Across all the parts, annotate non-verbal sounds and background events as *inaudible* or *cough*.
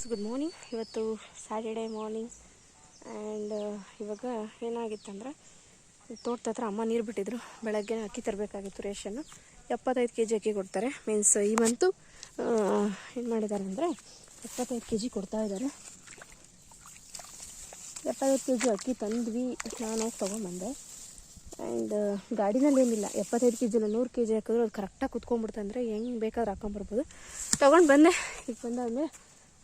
Friends good morning ಇವತ್ತು Saturday morning and ಇವಾಗ ಏನಾಗಿತ್ತಂದ್ರೆ, ತೋಟದ ಹತ್ರ ಅಮ್ಮ ನೀರು ಬಿಟ್ಟಿದ್ರು. ಬೆಳಗ್ಗೆ ಅಕ್ಕಿ ತರಬೇಕಾಗಿತ್ತು ರೇಷನ್ನು. ಎಪ್ಪತ್ತೈದು ಕೆ ಜಿ ಅಕ್ಕಿ ಕೊಡ್ತಾರೆ. ಮೀನ್ಸ್ ಈ ಮಂತು ಏನು ಮಾಡಿದ್ದಾರೆ ಅಂದರೆ, ಎಪ್ಪತ್ತೈದು ಕೆ ಜಿ ಕೊಡ್ತಾ ಇದ್ದಾರೆ. ಎಪ್ಪತ್ತೈದು ಕೆ ಜಿ ಅಕ್ಕಿ ತಂದ್ವಿ. ನಾನು ಹೋಗಿ ತೊಗೊಂಬಂದೆ ಆ್ಯಂಡ್ ಗಾಡಿನಲ್ಲಿ ಏನಿಲ್ಲ. ಎಪ್ಪತ್ತೈದು ಕೆ ಜಿಲ್ಲ ನೂರು ಕೆ ಜಿ ಹಾಕಿದ್ರು. ಅದು ಕರೆಕ್ಟಾಗಿ ಕುತ್ಕೊಂಡ್ಬಿಡ್ತಂದ್ರೆ ಹೆಂಗೆ ಬೇಕಾದ್ರೆ ಹಾಕೊಂಬರ್ಬೋದು ತೊಗೊಂಡು ಬಂದೆ ಈಗ ಬಂದಾದ್ಮೇಲೆ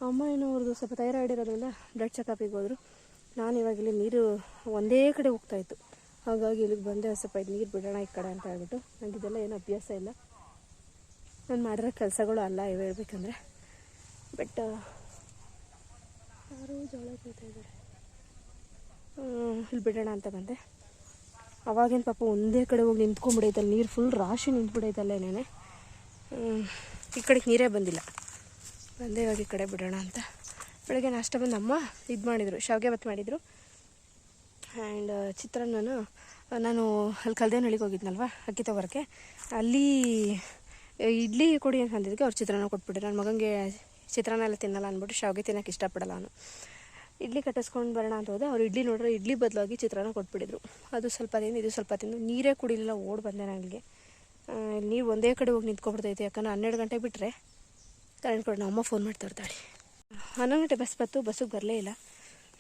ಅಮ್ಮ ಏನೋ ಅವ್ರದ್ದು ಸ್ವಲ್ಪ ಥೈರಾಯ್ಡ್ ಇರೋದ್ರಿಂದ ಬ್ಲಡ್ ಚೆಕಪ್ಪಿಗೆ ಹೋದರು. ನಾನು ಇವಾಗ ಇಲ್ಲಿ ನೀರು ಒಂದೇ ಕಡೆ ಹೋಗ್ತಾಯಿತ್ತು ಹಾಗಾಗಿ ಇಲ್ಲಿಗೆ ಬಂದೆ ಸ್ವಲ್ಪ ಇದು ನೀರು ಬಿಡೋಣ ಈ ಕಡೆ ಅಂತ ಹೇಳ್ಬಿಟ್ಟು. ನನಗೆ ಇದೆಲ್ಲ ಏನು ಅಭ್ಯಾಸ ಇಲ್ಲ. ನಾನು ಮಾಡಿರೋ ಕೆಲಸಗಳು ಅಲ್ಲ ಇವು ಹೇಳ್ಬೇಕಂದ್ರೆ. ಬಟ್ ಯಾರೂ ಜೋಳ ಇದ್ದಾರೆ. ಇಲ್ಲಿ ಬಿಡೋಣ ಅಂತ ಬಂದೆ. ಅವಾಗೇನು ಪಾಪ ಒಂದೇ ಕಡೆ ಹೋಗಿ ನಿಂತ್ಕೊಂಡ್ಬಿಡೈತಲ್ಲ, ನೀರು ಫುಲ್ ರಾಶಿ ನಿಂತ್ಬಿಡೈತಲ್ಲೇ ನೆನೆ ಈ ಕಡೆಗೆ ನೀರೇ ಬಂದಿಲ್ಲ. ಬಂದೆ ಇವಾಗ ಕಡೆ ಬಿಡೋಣ ಅಂತ. ಬೆಳಗ್ಗೆ ನಾಷ್ಟ ಬಂದು ಅಮ್ಮ ಇದು ಮಾಡಿದರು, ಶಾವಿಗೆ ಬತ್ತು ಮಾಡಿದರು. ಆ್ಯಂಡ್ ಚಿತ್ರಾನ್ನನ ನಾನು ಅಲ್ಲಿ ಕಲ್ದೇನಹಳ್ಳಿಗೆ ಹೋಗಿದ್ನಲ್ವ, ಅಕ್ಕಿ ತಗೋರಕ್ಕೆ ಅಲ್ಲಿ ಇಡ್ಲಿ ಕೊಡಿ ಅಂತ ಅಂದಿದ್ದಕ್ಕೆ ಅವ್ರು ಚಿತ್ರಾನ್ನ ಕೊಟ್ಬಿಟ್ರು. ನನ್ನ ಮಗನಿಗೆ ಚಿತ್ರಾನ್ನ ಎಲ್ಲ ತಿನ್ನಲ್ಲ ಅಂದ್ಬಿಟ್ಟು ಶಾವಿಗೆ ತಿನ್ನೋಕೆ ಇಷ್ಟಪಡಲ್ಲ ಅವನು. ಇಡ್ಲಿ ಕಟ್ಟಿಸ್ಕೊಂಡು ಬರೋಣ ಅಂತ ಹೋದೆ. ಅವ್ರು ಇಡ್ಲಿ ನೋಡ್ರೆ ಇಡ್ಲಿ ಬದಲಾಗಿ ಚಿತ್ರಾನ್ನ ಕೊಟ್ಬಿಟ್ಟಿದ್ರು ಅದು ಸ್ವಲ್ಪ ತಿಂದು, ಇದು ಸ್ವಲ್ಪ ತಿಂದು, ನೀರೇ ಕುಡಿಲಿಲ್ಲ, ಓಡ್ ಬಂದೆ ನನಗೆ ನೀರು ಒಂದೇ ಕಡೆ ಹೋಗಿ ನಿಂತ್ಕೊಬಿಡ್ತೈತೆ ಯಾಕಂದ್ರೆ ಹನ್ನೆರಡು ಗಂಟೆ ಬಿಟ್ಟರೆ ಕರೆಂಟ್ ಕೊಡೋಣ, ಅಮ್ಮ ಫೋನ್ ಮಾಡ್ತಾ ಇರ್ತಾಳೆ. ಹನ್ನೊಂದು ಗಂಟೆ ಬಸ್ ಬತ್ತು ಬಸ್ಸಿಗೆ ಬರಲೇ ಇಲ್ಲ.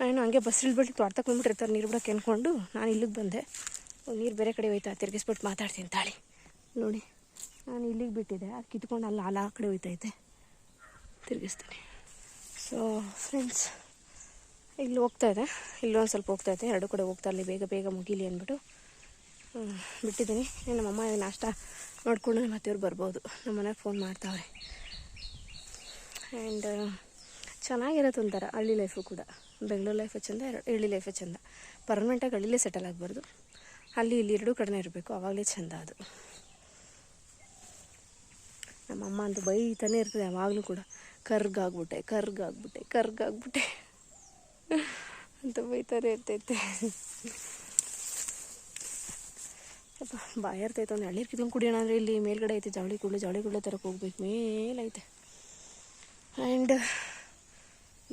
ನಾನು ಹಂಗೆ ಬಸ್ ಇಳ್ಬಿಟ್ಟು ತೋಟಕ್ಕೆ ಬಂದ್ಬಿಟ್ಟಿರ್ತಾರೆ ನೀರು ಬಿಡೋಕೆ ಅಂದ್ಕೊಂಡು ನಾನು ಇಲ್ಲಿಗೆ ಬಂದೆ. ನೀರು ಬೇರೆ ಕಡೆ ಹೋಯ್ತಾ, ತಿರ್ಗಿಸ್ಬಿಟ್ಟು ಮಾತಾಡ್ತೀನಿ ತಾಳಿ. ನೋಡಿ, ನಾನು ಇಲ್ಲಿಗೆ ಬಿಟ್ಟಿದ್ದೆ, ಅದು ಕಿತ್ಕೊಂಡು ಅಲ್ಲಿ, ಅಲ್ಲ, ಆ ಕಡೆ ಹೋಯ್ತೈತೆ. ತಿರುಗಿಸ್ತೀನಿ. ಸೊ ಫ್ರೆಂಡ್ಸ್ ಇಲ್ಲಿ ಹೋಗ್ತಾ ಇದೆ ಇಲ್ಲೊಂದು ಸ್ವಲ್ಪ ಹೋಗ್ತಾ ಇದೆ ಎರಡು ಕಡೆ ಹೋಗ್ತಾ ಅಲ್ಲಿ ಬೇಗ ಬೇಗ ಮುಗೀಲಿ ಅಂದ್ಬಿಟ್ಟು. ಬಿಟ್ಟಿದ್ದೀನಿ. ನಮ್ಮಮ್ಮ ನಾಷ್ಟ ನೋಡ್ಕೊಂಡು ಮತ್ತೆ ಇವ್ರು ಬರ್ಬೋದು. ನಮ್ಮ ಫೋನ್ ಮಾಡ್ತಾವ್ರೆ. ಆ್ಯಂಡ್ ಚೆನ್ನಾಗಿರೋದು ಒಂಥರ ಹಳ್ಳಿ ಲೈಫು ಕೂಡ. ಬೆಂಗಳೂರು ಲೈಫು ಚಂದ ಹಳ್ಳಿ ಲೈಫೇ ಚೆಂದ. ಪರ್ಮನೆಂಟಾಗಿ ಹಳ್ಳಿಲೇ ಸೆಟಲ್ ಆಗಬಾರ್ದು. ಅಲ್ಲಿ ಇಲ್ಲಿ ಎರಡೂ ಕಡೆ ಇರಬೇಕು ಆವಾಗಲೇ ಚಂದ ಅದು. ನಮ್ಮಮ್ಮ ಅಂತ ಬೈತಾನೆ ಇರ್ತದೆ ಯಾವಾಗಲೂ ಕೂಡ. ಕರ್ಗಾಗ್ಬಿಟ್ಟೆ ಕರ್ಗಾಗ್ಬಿಟ್ಟೆ ಕರ್ಗಾಗ್ಬಿಟ್ಟೆ. ಅಂತ ಬೈತಾನೆ ಇರ್ತೈತೆ. ಅಪ್ಪ, ಬಾಯ ಇರ್ತೈತೆ ಒಂದು ಹಳ್ಳಿ ಕಿತ್ಕೊಂಡು ಕುಡಿಯೋಣ ಅಂದರೆ ಇಲ್ಲಿ ಮೇಲ್ಗಡೆ ಐತೆ, ಜವಳಿ ಕೂಡ ಜವಳಿ ಕೂಡ ತರಕ್ಕೆ ಹೋಗ್ಬೇಕು. ಮೇಲೈತೆ ಆ್ಯಂಡ್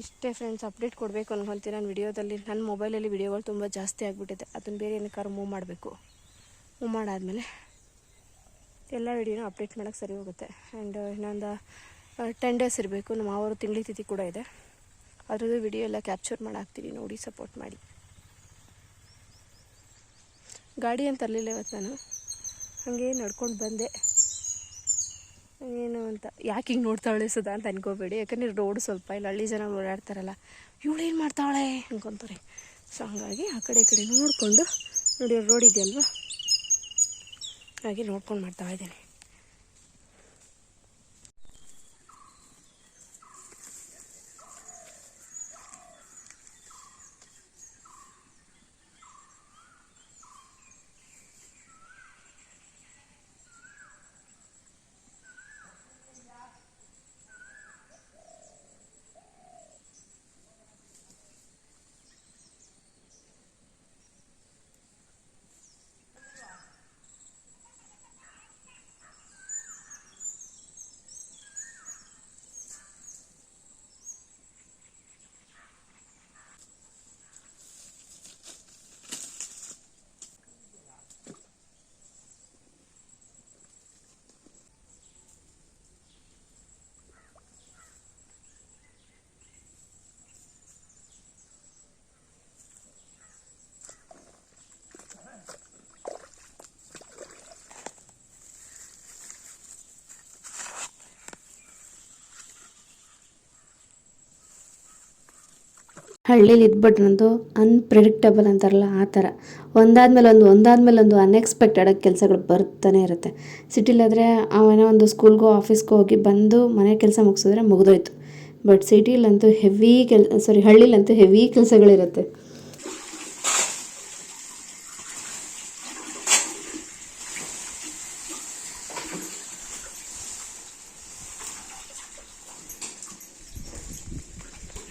ಇಷ್ಟೇ ಫ್ರೆಂಡ್ಸ್ ಅಪ್ಡೇಟ್ ಕೊಡಬೇಕು ಅನ್ಕೊತೀನಿ ನಾನು ವಿಡಿಯೋದಲ್ಲಿ? ನನ್ನ ಮೊಬೈಲಲ್ಲಿ ವಿಡಿಯೋಗಳು ತುಂಬ ಜಾಸ್ತಿ ಆಗಿಬಿಟ್ಟಿದೆ. ಅದನ್ನು ಬೇರೆ ಏನಕ್ಕಾರು ಮೂವ್ ಮಾಡಬೇಕು. ಮೂವ್ ಮಾಡಾದಮೇಲೆ ಎಲ್ಲ ವಿಡಿಯೋನೂ ಅಪ್ಡೇಟ್ ಮಾಡೋಕ್ಕೆ ಸರಿ ಹೋಗುತ್ತೆ. ಆ್ಯಂಡ್ ಇನ್ನೊಂದು ಟೆನ್ ಡೇಸ್ ಇರಬೇಕು. ನಮ್ಮ ಅವರು ತಿಂಗಳಿ ತಿಥಿ ಕೂಡ ಇದೆ. ಅದರದ್ದು ವಿಡಿಯೋ ಎಲ್ಲ ಕ್ಯಾಪ್ಚರ್ ಮಾಡಾಕ್ತೀನಿ ನೋಡಿ ಸಪೋರ್ಟ್ ಮಾಡಿ. ಗಾಡಿ ಅಂತ ತರಲಿಲ್ಲ ಇವತ್ತು ನಾನು? ಹಾಗೆ ನಡ್ಕೊಂಡು ಬಂದೆ. ಏನು ಅಂತ. ಯಾಕೆ ಹಿಂಗೆ ನೋಡ್ತಾಳೆ ಸುಧಾ ಅಂತ ಅನ್ಕೋಬೇಡಿ. ಯಾಕಂದ್ರೆ ರೋಡ್ ಸ್ವಲ್ಪ ಇಲ್ಲಿ ಹಳ್ಳಿ ಜನ ಓಡಾಡ್ತಾರಲ್ಲ, ಇವಳು ಏನು ಮಾಡ್ತಾಳೆ ಅನ್ಕೊತಾರೆ. ಸೊ ಹಂಗಾಗಿ ಆ ಕಡೆ ಕಡೆ ನೋಡಿಕೊಂಡು, ನೋಡಿ ರೋಡ್ ಇದೆಯಲ್ವ? ಹಾಗೆ ನೋಡ್ಕೊಂಡು ಮಾಡ್ತಾ ಇದ್ದೇನೆ. ಹಳ್ಳೀಲಿ ನಂದು ಅನ್ಪ್ರಿಡಿಕ್ಟಬಲ್ ಅಂತಾರಲ್ಲ ಆ ಥರ. ಒಂದಾದ್ಮೇಲೆ ಒಂದು ಒಂದಾದ್ಮೇಲೆ ಒಂದು ಅನ್ಎಕ್ಸ್ಪೆಕ್ಟೆಡ್ ಆಗಿ ಕೆಲಸಗಳು ಬರ್ತಾನೆ ಇರುತ್ತೆ. ಸಿಟಿಲಾದರೆ ಅವನ ಒಂದು ಸ್ಕೂಲ್ಗೋ ಆಫೀಸ್ಗೋ ಹೋಗಿ ಬಂದು ಮನೆ ಕೆಲಸ ಮುಗಿಸಿದ್ರೆ ಮುಗಿದೋಯ್ತು. ಬಟ್ ಸಿಟಿಲಂತೂ ಹೆವಿ ಕೆಲ್ ಸಾರಿ ಹಳ್ಳಿಲಂತೂ ಹೆವಿ ಕೆಲಸಗಳಿರುತ್ತೆ.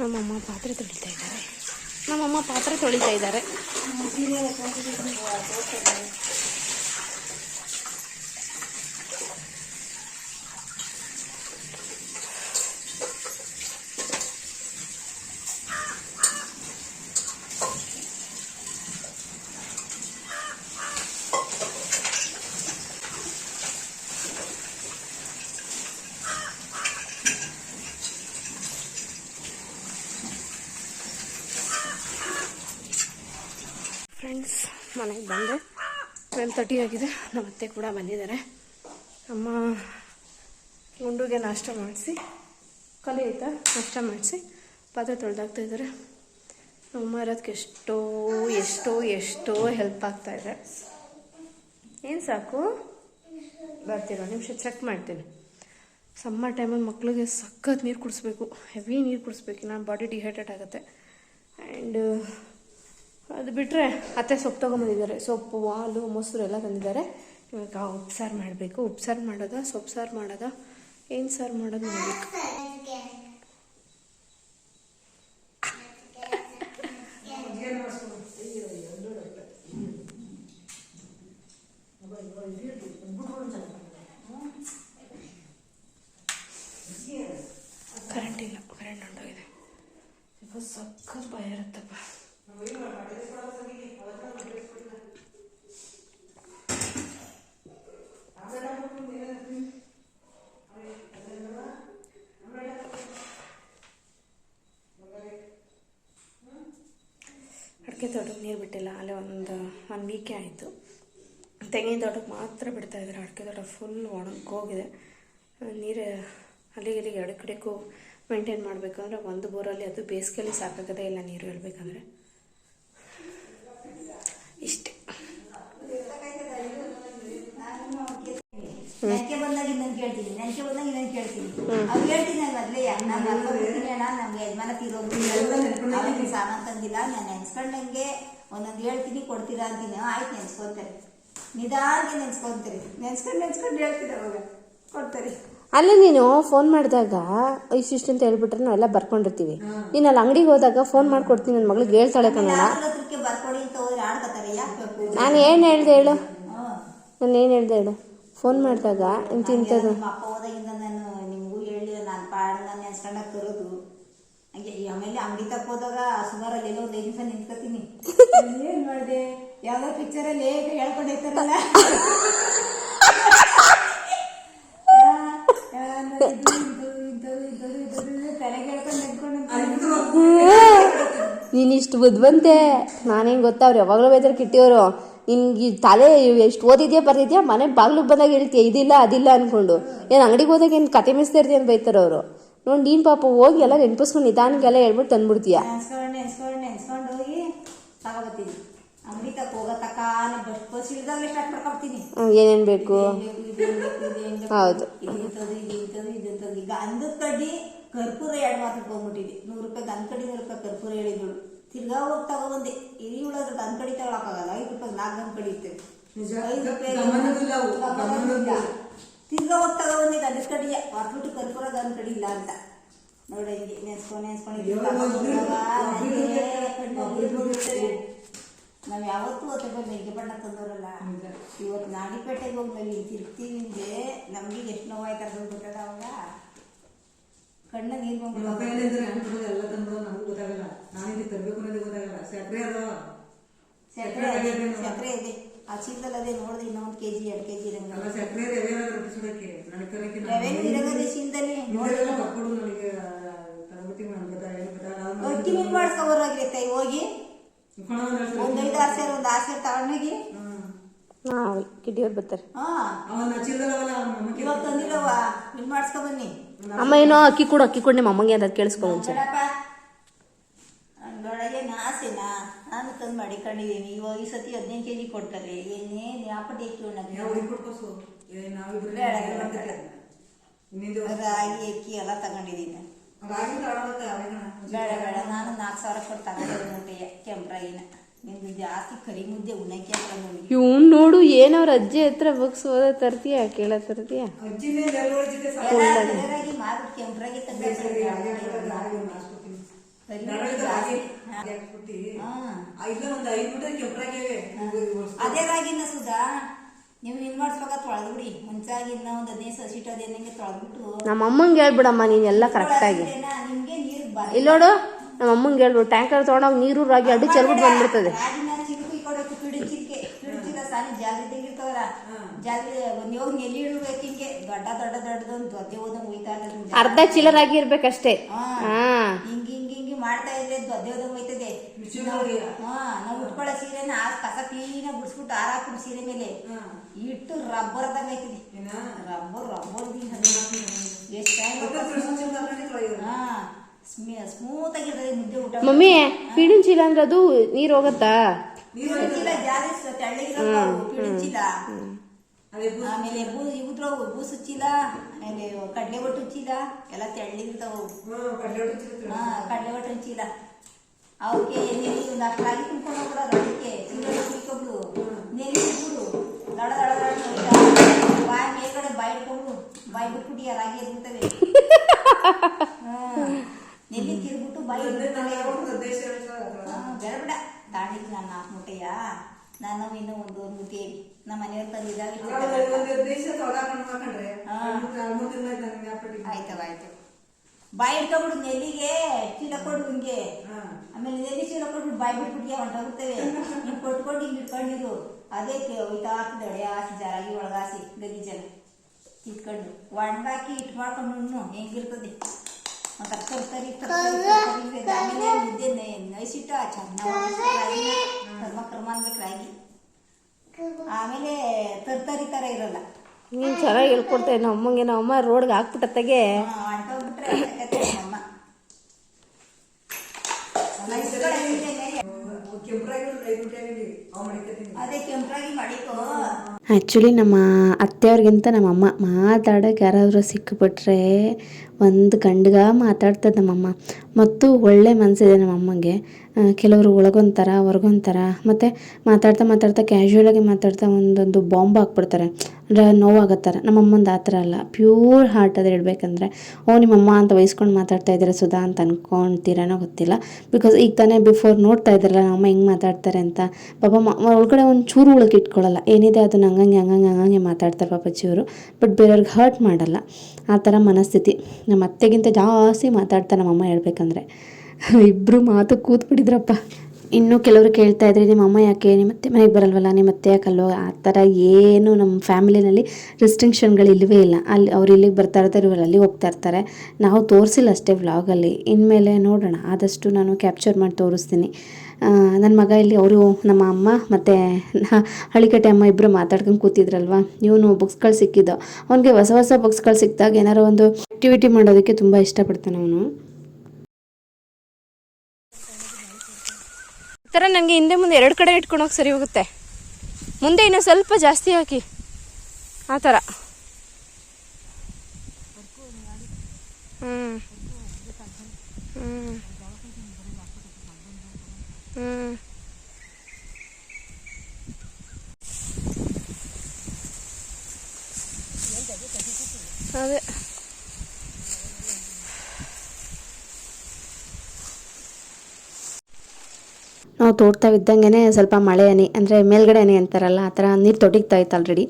ನಮ್ಮಮ್ಮ ಪಾತ್ರೆ ಪಾತ್ರೆ ಇದ್ದಾರೆ ಫ್ರೆಂಡ್ಸ್ ಮನೆಗೆ ಬಂದೆ. ಟ್ವೆಲ್ ತರ್ಟಿ ಆಗಿದೆ. ನಮ್ಮ ಅತ್ತೆ ಕೂಡ ಬಂದಿದ್ದಾರೆ. ಅಮ್ಮ ಗುಂಡುಗೆ ನಾಷ್ಟ ಮಾಡಿಸಿ, ಕಲಿ ಆಯ್ತಾ ನಾಷ್ಟ ಮಾಡಿಸಿ ಪಾತ್ರೆ ತೊಳೆದಾಗ್ತಾ ಇದ್ದಾರೆ. ನಮ್ಮ ಇರೋದಕ್ಕೆ ಎಷ್ಟೋ ಎಷ್ಟೋ ಎಷ್ಟೋ ಹೆಲ್ಪ್ ಆಗ್ತಾ ಇದೆ. ಏನು ಸಾಕು? ಬರ್ತೀರೋ? ನಿಮಿಷ ಚೆಕ್ ಮಾಡ್ತೀನಿ. ಸಮ್ಮರ್ ಟೈಮಲ್ಲಿ ಮಕ್ಕಳಿಗೆ ಸಖತ್ ನೀರು ಕುಡಿಸ್ಬೇಕು. ಹೆವಿ ನೀರು ಕುಡಿಸ್ಬೇಕು. ನಾನು ಬಾಡಿ ಡಿಹೈಡ್ರೇಟ್ ಆಗುತ್ತೆ. ಆ್ಯಂಡ್ ಅದು ಬಿಟ್ಟರೆ ಅತ್ತೆ ಸೊಪ್ಪು ತೊಗೊಂಬಂದಿದ್ದಾರೆ. ಸೊಪ್ಪು, ಹಾಲು, ಮೊಸರು ಎಲ್ಲ ತಂದಿದ್ದಾರೆ. ಇವಾಗ ಉಪ್ಸಾರು ಮಾಡಬೇಕು. ಉಪ್ಸಾರು ಮಾಡೋದ? ಸೊಪ್ಪು ಸಾರು ಮಾಡೋದ? ಏನು ಸಾರು ಮಾಡೋದು ಮಾಡಬೇಕು ಕರೆಂಟ್ ಇಲ್ಲ ಕರೆಂಟ್ ಹೊಂಟೋಗಿದೆ ಸ್ವಲ್ಪ ಸಖತ್ ಭಯ ಇರುತ್ತಪ್ಪ ಅಡಿಕೆ ತೋಟಕ್ಕೆ ನೀರು ಬಿಟ್ಟಿಲ್ಲ, ಅಲ್ಲೇ ಒಂದು ಒನ್ ವೀಕೆ ಆಯಿತು. ತೆಂಗಿನ ತೋಟಕ್ಕೆ ಮಾತ್ರ ಬಿಡ್ತಾ ಇದ್ದಾರೆ, ಅಡಿಕೆ ತೋಟ ಫುಲ್ ಒಣಗೋಗಿದೆ ನೀರು ಅಲ್ಲಿಗೆ ಇಲ್ಲಿಗೆ ಎರಡು ಕಡೆಗೂ ಮೇಂಟೈನ್ ಮಾಡಬೇಕಂದ್ರೆ ಒಂದು ಬೋರಲ್ಲಿ ಅದು ಬೇಸಿಗೆಯಲ್ಲಿ ಸಾಕಾಗದೇ ಇಲ್ಲ ನೀರು ಹೇಳ್ಬೇಕಂದ್ರೆ ಇಷ್ಟೇ ನೆನಕೆ ಬಂದಾಗ ಇನ್ನೊಂದು ಕೇಳ್ತೀನಿ ನೆನಕೆ ಬಂದಾಗ ಇನ್ನೊಂದು ಕೇಳ್ತೀನಿ. ಅವ್ರು ಹೇಳ್ತೀನಿ ನಾನು ಮೊದಲೇ ನಾನು ಅಣ್ಣ ನಮ್ಗೆ ಯಜಮಾನ ಅವನಿಗೆ ಸಾಮಾನು ತಂದಿಲ್ಲ ನಾನು ನೆನ್ಸ್ಕೊಂಡಂಗೆ ಒಂದೊಂದು ಹೇಳ್ತೀನಿ ಕೊಡ್ತೀರಾ ಅಂತೀನಿ. ಆಯ್ತು ನೆನ್ಸ್ಕೊಂತಾರೆ. ನಿಧಾನಕ್ಕೆ ನೆನ್ಸ್ಕೊಂತಾರೆ. ನೆನ್ಸ್ಕೊಂಡು ನೆನ್ಸ್ಕೊಂಡು ಹೇಳ್ತೀನಿ ಅವಾಗ. ಕೊಡ್ತಾರೆ. ಅಲ್ಲ ನೀನು ಫೋನ್ ಮಾಡಿದಾಗ ಇಷ್ಟಿಷ್ಟು ಅಂತ ಹೇಳ್ಬಿಟ್ರೆ ನಾವೆಲ್ಲ ಬರ್ಕೊಂಡಿರ್ತೀವಿ. ನೀನು ಅಲ್ಲಿ ಅಂಗಡಿಗೆ ಹೋದಾಗ ಫೋನ್ ಮಾಡ್ಕೊಡ್ತೀನಿ ನನ್ನ ಮಗಳಿಗೆ ಹೇಳ್ತಾಳೆ ಆಡ್ಕೊತಾರೆ ನಾನು ಏನು ಹೇಳ್ದೆ ಹೇಳು. ನಾನು ಏನು ಹೇಳ್ದೆ ಹೇಳು. ಫೋನ್ ಮಾಡಿದಾಗ ಇಂತಿಂತದ್ದು ನೀನ್ ನಮ್ಮ ಅಪ್ಪ ಹೋದಾಗಿಂದ ನಾನು ನಿಮಗೂ ಹೇಳಿ ನಾನು ಪಾಡ ನಾನು ನೆನ್ಸ್ಕೊಂಡಾಗ ತರೋದು. ಹಂಗೆ ಈ ಆಮೇಲೆ ಅಂಗಡಿ ತಕ್ಕ ಹೋದಾಗ ಸುಮಾರಲ್ಲಿ ಎಲ್ಲೋ ಒಂದು ಐದು ನಿಮಿಷ ನಿಂತ್ಕೋತೀನಿ ಏನ್ ಮಾಡಿದೆ? ಯಾವ್ದೋ ಪಿಕ್ಚರಲ್ಲಿ *laughs* ತಲೆಗೆ ಹೇಳ್ಕೊಂಡು ನಿಂತ್ಕೊಂಡು ನೀನು ಇಷ್ಟು ಬುದ್ಧಿವಂತೆ. ನಾನೇನು ಗೊತ್ತಾವ್ರಿ ಯಾವಾಗ್ಲೂ ಯಾವಾಗಲೂ ಬೇಜಾರು ಕಿಟ್ಟಿಯವರು. ನಿನ್ಗೆ ಈ ತಲೆ ಎಷ್ಟು ಓದಿದ್ಯಾ ಬರ್ದಿದ್ಯಾ? ಮನೆ ಬಾಗ್ಲಿಗೆ ಬಂದಾಗ ಹೇಳ್ತೀಯ ಇದಿಲ್ಲ ಅದಿಲ್ಲ ಅನ್ಕೊಂಡು. ಏನು ಅಂಗಡಿಗೆ ಹೋದಾಗ ಏನು ಕತೆ ಮಿಸ್ತಾ ಇರ್ತೀಯ ಅಂತ ಬೈತಾರೆ ಅವರು? ನೋಡಿ ನೀನು ಪಾಪ ಹೋಗಿ ಎಲ್ಲ ನೆನ್ಪಿಸ್ಕೊಂಡು ನಿಧಾನಕ್ಕೆಲ್ಲ ಹೇಳ್ಬಿಟ್ಟು ತಂದ್ಬಿಡ್ತೀಯ. ಏನೇನು ಬೇಕು? ಹೌದು. ಕರ್ಪೂರ ಎರಡು ಮಾತ್ರ ಹೋಗ್ಬಿಟ್ಟಿದೆ. ನೂರು ರೂಪಾಯಿ ಗಂಧ ಕಡಿ ನೂರು ರೂಪಾಯಿ ಕರ್ಪೂರ ಹೇಳಿದಳು ತಿರ್ಗಾ ಹೋಗಿ ತಗೊಬಂದೆ ಇಲ್ಲಿ ಉಳೋದ್ರ ಗಂಧ ಕಡಿ ತಗೊಳಕ್ಕಾಗಲ್ಲ. ಐದು ರೂಪಾಯಿ ನಾಲ್ಕು ಗಂಟೆ ಕಡಿ ಇರ್ತದೆ ಐದು ರೂಪಾಯಿ ಗಮನವಿಲ್ಲ. ತಿರ್ಗಾ ಹೋಗಿ ತಗೊಬಂದೆ ಬಂದೆ ಕಡಿಯ ಹೊರ್ಬಿಟ್ಟು ಕರ್ಪೂರ ಗಂಧ ಕಡಿ ಇಲ್ಲ ಅಂತ. ನೋಡಿ ಹಿಂಗೆ ನೆನ್ಸ್ಕೊಂಡು ನೆನ್ಸ್ಕೊಂಡು ನಾವ್ ಯಾವತ್ತೂ ಹೊತ್ತ ಬೆಳಿಗ್ಗೆ ಬಣ್ಣ ತಂದವರಲ್ಲ. ಇವತ್ತು ನಾಡಿಪೇಟೆಗೆ ಹೋಗಿ ನಾವು ಇಲ್ಲಿ ತಿರ್ಗ್ತೀವಿ ನಿಮಗೆ ನಮ್ಗೆ ಎಷ್ಟು ನೋವಾಯ್ತು ಅದು ಗೊತ್ತದ ಅವಾಗ? ಕಣ್ಣ ನೀರ್ ಹೆಂಗ್ ಬಿಡೋದು ಎಲ್ಲ ತಂದು ನಮ್ಗೆ ಗೊತ್ತಾಗಲ್ಲ. ನಾನಿಗೆ ತರಬೇಕು ಅನ್ನೋದು ಗೊತ್ತಾಗಲ್ಲ. ಸಕ್ಕರೆ ಅದಾವ ಸಕ್ಕರೆ ಸಕ್ಕರೆ ಇದೆ ಆ ಚೀಲದಲ್ಲಿ ಅದೇ ನೋಡಿದ್ರೆ ಇನ್ನೊಂದು ಕೆಜಿ ಎರಡು ಕೆಜಿ ಇರಂಗ. ಅಲ್ಲ ಸಕ್ಕರೆ ರವೆ ನನಗೆ ಕರಕ್ಕೆ ರವೆನೂ ಇರಂಗದೆ ಚೀಲದಲ್ಲಿ ನೋಡಿಲ್ಲ ಮಕ್ಕಳು ನನಗೆ ತರಬೇತಿ ನನಗೆ ಗೊತ್ತಾಗ ಏನು ಗೊತ್ತಾಗಲ್ಲ ಅಕ್ಕಿ ಮೀನ್ ಮಾಡ್ಸ್ಕೊಬರೋಗ್ರಿ ತಾಯಿ ಹೋಗಿ. ಒಂದೈದು ಐದು ಸೇರು ಒಂದ್ ಆರು ಸೇರು ತಗೊಂಡೋಗಿ ಹಾಂ ಕಿಟ್ಟಿಯವ್ರು ಬರ್ತಾರೆ. ಹಾ. ಅವನ ಚೀಲದಲ್ಲ ಇವಾಗ ತಂದಿಲ್ಲವ ಮೀನ್ ಮಾಡ್ಸ್ಕೊ ಬನ್ನಿ. ಅಮ್ಮ ಏನೋ ಅಕ್ಕಿ ಕೊಡು ಅಕ್ಕಿ ಕೊಡು ನಿಮ್ಮ ಅಮ್ಮಂಗೆ ಅಂತ ಕೇಳಿಸ್ಕೊ ಮುಂಚೆ ನನ್ನೊಳಗೆ ಆಸೆನಾ? ನಾನು ತಂದು ಮಾಡಿಕೊಂಡಿದ್ದೀನಿ. ಇವಾಗ ಈ ಸತಿ ಹದಿನೈದು ಕೆಜಿ ಕೊಡ್ತಾರೆ. ರಾಗಿ ಅಕ್ಕಿ ಎಲ್ಲ ತಗೊಂಡಿದ್ದೀನಿ. ಬೇಡ ಬೇಡ. ನಾನು ನಾಲ್ಕು ಸಾವಿರ ಕೊಟ್ಟು ತಗೊಂಡಿದ್ದೆ ಜಾಸ್ತಿ ಕರಿ ಮುದ್ದೆ ನೋಡಿ. ಇವ್ನು ನೋಡು ಏನವ್ರ ಅಜ್ಜಿ ಹತ್ರ ಬುಕ್ಸ್ ಓದ ತರ್ತೀಯ ಕೇಳ ತರ್ತೀಯ? ಅದೇ ರಾಗಿನ ಸುಧಾ ನೀವು ಇನ್ ಮಾಡಿಸ್ಬೇಕಾ ತೊಳೆದ್ಬಿಡಿ. ಮುಂಚಾಗಿ ಇನ್ನ ಒಂದು ಹದಿನೈದು ಸಸಿಟ್ಟು ಅದೇನಂಗೆ ತೊಳೆದ್ಬಿಟ್ಟು. ನಮ್ಮ ಅಮ್ಮಂಗೆ ಹೇಳ್ಬಿಡಮ್ಮ ನೀನೆಲ್ಲ ಕರೆಕ್ಟಾಗಿ ಕರೆಕ್ಟ್ ಆಗಿ. ಇಲ್ಲೋಡು. ನೋಡು ನಮ್ಮ ಅಮ್ಮಂಗೆ ಹೇಳ್ಬೋದು ಟ್ಯಾಂಕರ್ ತೊಗೊಂಡೋಗಿ ನೀರು ರಾಗಿ ಅಡ್ಡಿ ಚೆಲ್ಬಿಟ್ಟು ಬಂದ್ಬಿಡ್ತದೆ. ಅರ್ಧ ಚೀಲರಾಗಿ ಇರ್ಬೇಕಷ್ಟೇ. ಹಾ. ಹಾ. ಹಿಂಗೆ ಹಿಂಗೆ ಹಿಂಗೆ ಮಾಡ್ತಾ ಇದ್ರೆ ಹೋಯ್ತದೆ. ಬಿಚ್ಚಿನವ್ರಿಗೆ. ಹಾ ನಾವು ಉಟ್ಕೊಳ್ಳೋ ಸೀರೆನ ಆ ಕಸ ಕ್ಲೀನಾಗಿ ಗುಡಿಸ್ಬಿಟ್ಟು ಆರ ಹಾಕ್ಬಿಟ್ಟು ಸೀರೆ ಮೇಲೆ. ಇಟ್ಟು ಐತದೆ ಏನ? ರಬ್ಬರ್ ರಬ್ಬರ್ ಎಷ್ಟು. ಹಾ. ಮಮ್ಮಿ ಫೀಡಿಂಗ್ ಚೀಲ ಅಂದ್ರೆ ಅದು ನೀರು ಹೋಗತ್ತಾ? ಆಮೇಲೆ ಬೂಸು ಚೀಲ ಆಮೇಲೆ ಕಡಲೆ ಒಟ್ಟು ಚೀಲ ಎಲ್ಲ ತೆಳ್ಳಗಿರ್ತಾವು ಹ್ಮ್, ಕಡ್ಲೆ ಒಟ್ಟು ಚೀಲ ಅವಕ್ಕೆ ನೆಲ್ಲಿ ಒಂದು ಅಷ್ಟು ರಾಗಿ ತುಂಬ್ಕೊಂಡು ಹೋಗ್ಬಿಡೋರು ಅದಕ್ಕೆ. ಕುಯ್ಕೊಬ್ಳು ನೆಲ್ಲಿ ದಡ ದಡ ದಡ ಹೋಯ್ತಾ ಬಾಯಿ ಮೇಲ್ಗಡೆ ಬಾಯಿ ಇಟ್ಕೊಂಡು ಬಾಯಿ ಬಿಟ್ಬಿಟ್ಟು ಆ ರಾಗಿ ಎದ್ಬಿಡ್ತವೆ. *laughs* ಹ್ಮ್ ನೆಲ್ಲಿ ತಿರ್ಬಿಟ್ಟು ಬಾಯಿ. ಬೇಡ ಬೇಡ ನಾನು ನಾಲ್ಕು ಮುಟ್ಟೆಯ ನಾನು ಇನ್ನೂ ಒಂದು ಒಂದು ಮುಟ್ಟಿ ನಮ್ಮ ಮನೆಯವ್ರ ತಂದಿದ್ದಾಗ. ಆಯ್ತವ ಆಯ್ತು ಬಾಯಿ ಇಟ್ಕೊಬಿಡು ನೆಲ್ಲಿಗೆ ಚೀಲ ಕೊಡು ಹಿಂಗೆ ಆಮೇಲೆ ನೆಲ್ಲಿ ಚೀಲ ಕೊಟ್ಬಿಟ್ಟು ಬಾಯಿ ಬಿಟ್ಬಿಟ್ಟಿಗೆ ಹೊಂಟೋಗ್ತೇವೆ ನೀವು ಕೊಟ್ಕೊಂಡು ಹಿಂಗೆ ಇಟ್ಕೊಂಡಿರು. ಅದೇ ಹೋಯ್ತಾ ಹಾಕಿದಳೆ ಹಾಸಿ ಜಾರಾಗಿ ಒಳಗಾಸಿ ಗಲೀಜನ ಇಟ್ಕೊಂಡು ಒಣಗಾಕಿ ಇಟ್ಕೊಂಡು ಹೆಂಗಿರ್ತದೆ. ತರ್ಕಾರಿ ಇರ್ತದೆ. ಆಮೇಲೆ ಮುದ್ದೆ ನೈಸಿಟ್ಟು ಆ ಚೆನ್ನಾಗಿ ಕರ್ಮ ಅನ್ಬೇಕು ರಾಗಿ ಆಮೇಲೆ ತರ್ಕಾರಿ ತರ ಇರಲ್ಲ ನೀನು ಚೆನ್ನಾಗಿ ಹೇಳ್ಕೊಡ್ತೇವೆ ನಮ್ಮ ಅಮ್ಮಂಗೆ ನಮ್ಮ ಅಮ್ಮ ರೋಡ್ಗೆ ಹಾಕ್ಬಿಟ್ಟತ್ತಾಗೆ ಅಂಟೋಗ್ಬಿಟ್ರೆ ನಮ್ಮಮ್ಮ. ಆ್ಯಕ್ಚುಲಿ ನಮ್ಮ ಅತ್ತೆಯವ್ರಿಗಿಂತ ನಮ್ಮ ಅಮ್ಮ ಮಾತಾಡೋಕೆ ಯಾರಾದರೂ ಸಿಕ್ಕಿಬಿಟ್ರೆ ಒಂದು ಗಂಡಗ ಮಾತಾಡ್ತದೆ ನಮ್ಮಮ್ಮ ಮತ್ತು ಒಳ್ಳೆ ಮನಸ್ಸಿದೆ ನಮ್ಮ ಅಮ್ಮಂಗೆ. ಆ, ಕೆಲವರು ಒಳಗೊಂಥರ ಹೊರಗೊಂಥರ. ಮತ್ತು ಮಾತಾಡ್ತಾ ಮಾತಾಡ್ತಾ ಕ್ಯಾಶುಯಲಾಗಿ ಮಾತಾಡ್ತಾ ಒಂದೊಂದು ಬಾಂಬ್ ಹಾಕ್ಬಿಡ್ತಾರೆ. ಅಂದರೆ ನೋವಾಗತ್ತಾರೆ. ನಮ್ಮ ಅಮ್ಮಂದು ಆ ಥರ ಅಲ್ಲ. ಪ್ಯೂರ್ ಹಾರ್ಟ್ ಅದು ಹೇಳ್ಬೇಕಂದ್ರೆ ಓ ನಿಮ್ಮಮ್ಮ ಅಂತ ವಹಿಸ್ಕೊಂಡು ಮಾತಾಡ್ತಾ ಇದ್ದಾರೆ ಸುಧಾ ಅಂತ ಅನ್ಕೊಂತೀರೇನೋ ಗೊತ್ತಿಲ್ಲ. ಬಿಕಾಸ್ ಈಗ ತಾನೇ ಬಿಫೋರ್ ನೋಡ್ತಾ ಇದ್ದಾರಲ್ಲ ನಮ್ಮ ಅಮ್ಮ ಹೆಂಗೆ ಮಾತಾಡ್ತಾರೆ ಅಂತ. ಪಾಪ ಒಳಗಡೆ ಒಂದು ಚೂರು ಉಳಕ್ಕೆ ಇಟ್ಕೊಳ್ಳಲ್ಲ. ಏನಿದೆ ಅದನ್ನ ಹಂಗಂಗೆ ಹಂಗಂಗೆ ಹಂಗಂಗೆ ಮಾತಾಡ್ತಾರೆ ಪಾಪಚ್ಚಿಯವರು ಬಟ್ ಬೇರೆಯವ್ರಿಗೆ ಹರ್ಟ್ ಮಾಡಲ್ಲ. ಆ ಥರ ಮನಸ್ಥಿತಿ. ನಮ್ಮ ಅತ್ತೆಗಿಂತ ಜಾಸ್ತಿ ಮಾತಾಡ್ತಾರೆ ನಮ್ಮಮ್ಮ ಹೇಳ್ಬೇಕಂದ್ರೆ. *laughs* ಇಬ್ಬರು ಮಾತು ಕೂತ್ಬಿಟ್ಟಿದ್ರಪ್ಪ. ಇನ್ನು ಕೆಲವರು ಕೇಳ್ತಾ ಇದ್ರೆ, ನಿಮ್ಮ ಅಮ್ಮ ಯಾಕೆ? ನಿಮ್ಮ ಮತ್ತೆ ಮನೆಗೆ ಬರಲ್ವಲ್ಲ? ನಿಮ್ಮ ಮತ್ತೆ ಯಾಕಲ್ವೋ ಆ ಥರ ಏನು ನಮ್ಮ ಫ್ಯಾಮಿಲಿನಲ್ಲಿ ರಿಸ್ಟ್ರಿಕ್ಷನ್ಗಳು ಇಲ್ಲವೇ ಇಲ್ಲ. ಅಲ್ಲಿ ಅವ್ರು ಇಲ್ಲಿಗೆ ಬರ್ತಾ ಇರ್ತಾರೆ, ಇವ್ರು ಅಲ್ಲಿಗೆ ಹೋಗ್ತಾ ಇರ್ತಾರೆ. ನಾವು ತೋರಿಸಿಲ್ಲ ಅಷ್ಟೇ ವ್ಲಾಗಲ್ಲಿ ಇನ್ಮೇಲೆ ನೋಡೋಣ. ಆದಷ್ಟು ನಾನು ಕ್ಯಾಪ್ಚರ್ ಮಾಡಿ ತೋರಿಸ್ತೀನಿ. ನನ್ನ ಮಗ ಇಲ್ಲಿ, ಅವರು ನಮ್ಮ ಅಮ್ಮ ಮತ್ತು ಹಳಿಕಟ್ಟೆ ಅಮ್ಮ ಇಬ್ಬರು ಮಾತಾಡ್ಕೊಂಡು ಕೂತಿದ್ರಲ್ವ? ಇವನು ಬುಕ್ಸ್ಗಳು ಸಿಕ್ಕಿದ್ದು. ಅವನಿಗೆ ಹೊಸ ಹೊಸ ಬುಕ್ಸ್ಗಳು ಸಿಕ್ಕಿದಾಗ ಏನಾರೋ ಒಂದು ಆ್ಯಕ್ಟಿವಿಟಿ ಮಾಡೋದಕ್ಕೆ ತುಂಬ ಇಷ್ಟಪಡ್ತಾನೆ ಅವನು. ಥರ ನನಗೆ ಹಿಂದೆ ಮುಂದೆ ಎರಡು ಕಡೆ ಇಟ್ಕೊಂಡೋಗಿ ಸರಿ ಹೋಗುತ್ತೆ. ಮುಂದೆ ಇನ್ನೂ ಸ್ವಲ್ಪ ಜಾಸ್ತಿ ಹಾಕಿ. ಆ ಥರ ಹ್ಞೂ ಹ್ಞೂ ಹ್ಞೂ ಅದೇ. ನಾವು ತೋಡ್ತಾ ಇದ್ದಂಗೆ ಸ್ವಲ್ಪ ಮಳೆ ಹನಿ, ಅಂದರೆ ಮೇಲ್ಗಡೆ ಹನಿ ಅಂತಾರಲ್ಲ, ಆ ಥರ ನೀರು ತೊಟಿಗ್ತಾ ಇತ್ತು ಆಲ್ರೆಡಿ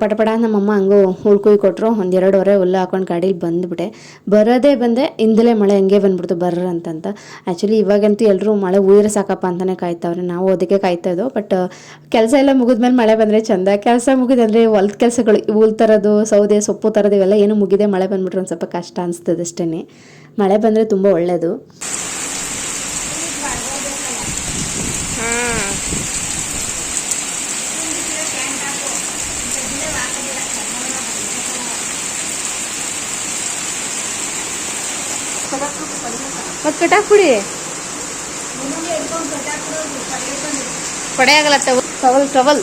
ಪಟಪಟ ನಮ್ಮಮ್ಮ ಹಂಗೂ ಉಳ್ಕುಯ್ ಕೊಟ್ಟರು ಒಂದೆರಡು ಹೊರೆ ಹುಲ್ಲು ಹಾಕೊಂಡು ಗಾಡೀಲಿ ಬಂದುಬಿಟ್ಟೆ. ಬರೋದೇ ಬಂದೆ ಹಿಂದಲೇ ಮಳೆ ಹಂಗೆ ಬಂದ್ಬಿಡ್ತು, ಬರ್ರ ಅಂತಂತ. ಆ್ಯಕ್ಚುಲಿ ಇವಾಗಂತೂ ಎಲ್ಲರೂ ಮಳೆ ಉಯ್ರೆ ಸಾಕಪ್ಪ ಅಂತಲೇ ಕಾಯ್ತಾವ್ರೆ. ನಾವು ಅದಕ್ಕೆ ಕಾಯ್ತಾ ಇದ್ದೋ ಬಟ್ ಕೆಲಸ ಎಲ್ಲ ಮುಗಿದ್ಮೇಲೆ ಮಳೆ ಬಂದರೆ ಚಂದ. ಕೆಲಸ ಮುಗಿದಂದರೆ ಹೊಲದ ಕೆಲಸಗಳು ಹುಲ್ ತರೋದು, ಸೌದೆ, ಸೊಪ್ಪು ತರೋದು ಇವೆಲ್ಲ ಏನು ಮುಗಿದೆ ಮಳೆ ಬಂದ್ಬಿಟ್ರೆ ಒಂದು ಸ್ವಲ್ಪ ಕಷ್ಟ ಅನಿಸ್ತದೆ ಅಷ್ಟೇ ಮಳೆ ಬಂದರೆ ತುಂಬ ಒಳ್ಳೆಯದು ಮತ್ತೆ ಕುಡಿ. ಕೊಡೆ ಆಗಲ್ಲ ಟವಲ್ ಟವಲ್.